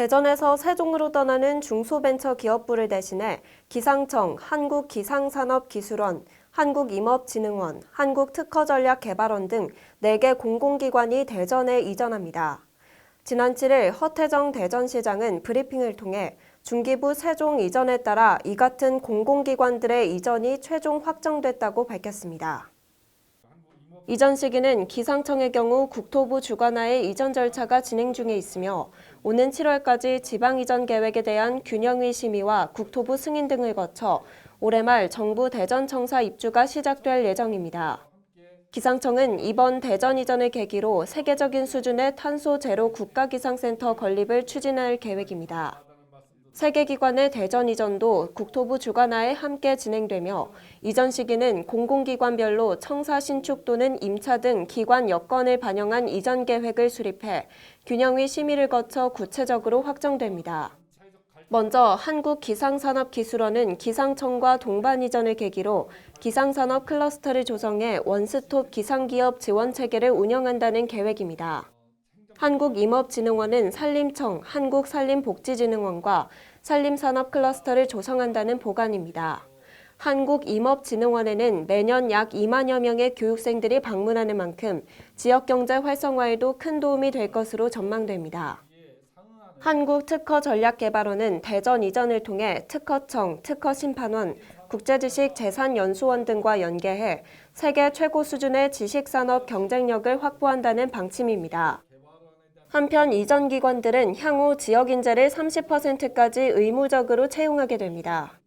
대전에서 세종으로 떠나는 중소벤처기업부를 대신해 기상청, 한국기상산업기술원, 한국임업진흥원, 한국특허전략개발원 등 4개 공공기관이 대전에 이전합니다. 지난 7일 허태정 대전시장은 브리핑을 통해 중기부 세종 이전에 따라 이 같은 공공기관들의 이전이 최종 확정됐다고 밝혔습니다. 이전 시기는 기상청의 경우 국토부 주관하에 이전 절차가 진행 중에 있으며 오는 7월까지 지방 이전 계획에 대한 균형의 심의와 국토부 승인 등을 거쳐 올해 말 정부 대전청사 입주가 시작될 예정입니다. 기상청은 이번 대전 이전을 계기로 세계적인 수준의 탄소 제로 국가기상센터 건립을 추진할 계획입니다. 세계 기관의 대전 이전도 국토부 주관하에 함께 진행되며 이전 시기는 공공기관별로 청사 신축 또는 임차 등 기관 여건을 반영한 이전 계획을 수립해 균형의 심의를 거쳐 구체적으로 확정됩니다. 먼저 한국기상산업기술원은 기상청과 동반 이전을 계기로 기상산업 클러스터를 조성해 원스톱 기상기업 지원 체계를 운영한다는 계획입니다. 한국임업진흥원은 산림청, 한국산림복지진흥원과 산림산업 클러스터를 조성한다는 보관입니다. 한국임업진흥원에는 매년 약 2만여 명의 교육생들이 방문하는 만큼 지역경제 활성화에도 큰 도움이 될 것으로 전망됩니다. 한국특허전략개발원은 대전 이전을 통해 특허청, 특허심판원, 국제지식재산연수원 등과 연계해 세계 최고 수준의 지식산업 경쟁력을 확보한다는 방침입니다. 한편 이전 기관들은 향후 지역 인재를 30%까지 의무적으로 채용하게 됩니다.